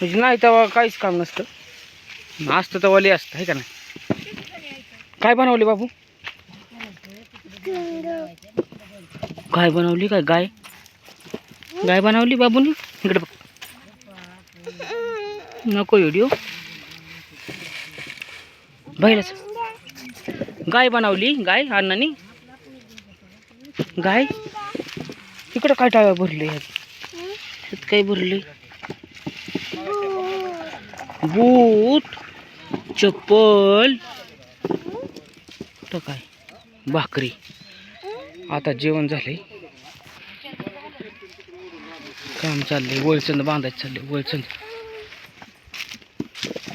म्हणजे नाही तेव्हा काहीच काम नसतं. असतं तेव्हा लय असतं आहे का नाही? काय बनवले बाबू काय बनवली काय गाय? गाय बनवली बाबूनी? इकडे बघ. नको व्हिडिओ बैलच. गाय बनवली गाय अण्णानी गाय? इकडं काय टाळ्या भरले ह्यात काय भरले? बूट चप्पल. तर काय? भाकरी. आता जेवण झाले काम चाललंय वळचंद बांधायचं चाललंय वळचंद.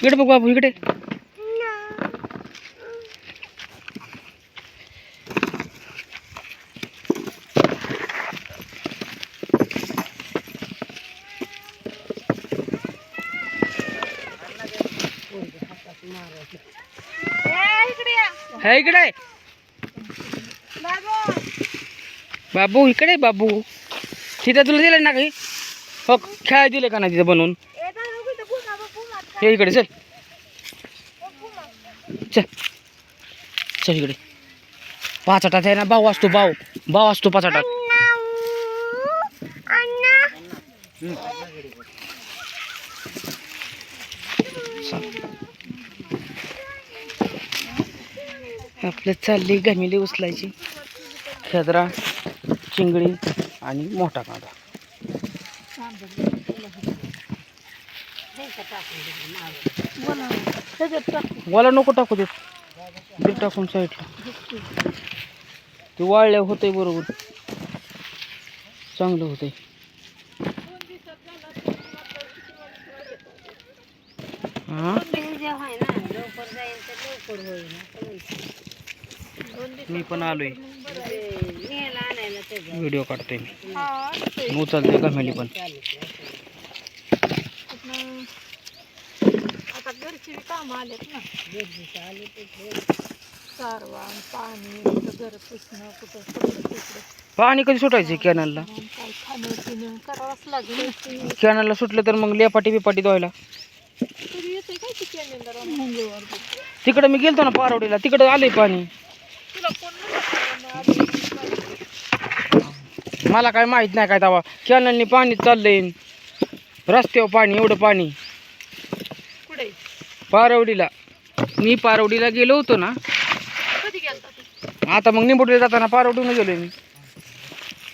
इकडे बघ बाबू इकडे. है इकडे. बाबू. इकडे बाबू. तिथं तुला दिलं ना काही? हो खेळायला दिले का नाही तिथं बनवून? हे इकडे चल. चल. चल इकडे. पाचाटात आहे ना भाऊ असतो भाऊ. भाऊ असतो पाचाटात. आपलं चालली गमिली उचलायची. खेदरा चिंगडी आणि मोठा कांदा. वाला नको टाकू देत. टाकून साईडला. ते वाळल्या होतंय बरोबर. चांगलं होतंय. हा? मी पण आलोय. व्हिडिओ काढतोय मी. उचलते गमेली पण? आता घरची काम आलेत ना. सारवा पाणी कुठं घर पुसणं कुठं सगळं तिकडं. पाणी कधी सुटायचं कॅनलला? मग काय खाणं पिणं करावंच लागेल कॅनलला सुटलं तर मग लेपाटी बिपाटी धुवायला. तिकडं मी गेलतो ना पारवडीला तिकडं आलंय पाणी. मला काय माहीत नाही काय तवा कॅनलनी पाणी चाललंय. रस्त्यावर पाणी एवढं पाणी. कुठे? पारवडीला. मी पारवडीला गेलो होतो ना. कधी गेलता तू? आता मग निंबोडीला जाताना पारवडीनं गेलोय मी.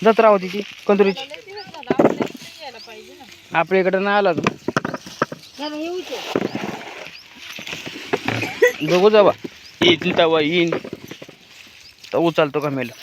जत्रा होती ती कंदुरीची. लय दिवस झाला आपल्या इकडे यायला पाहिजे ना. आपल्या इकडं नाही आला तो. बघू जावा. येईन तवा येईन. तर उचलतो का मेला?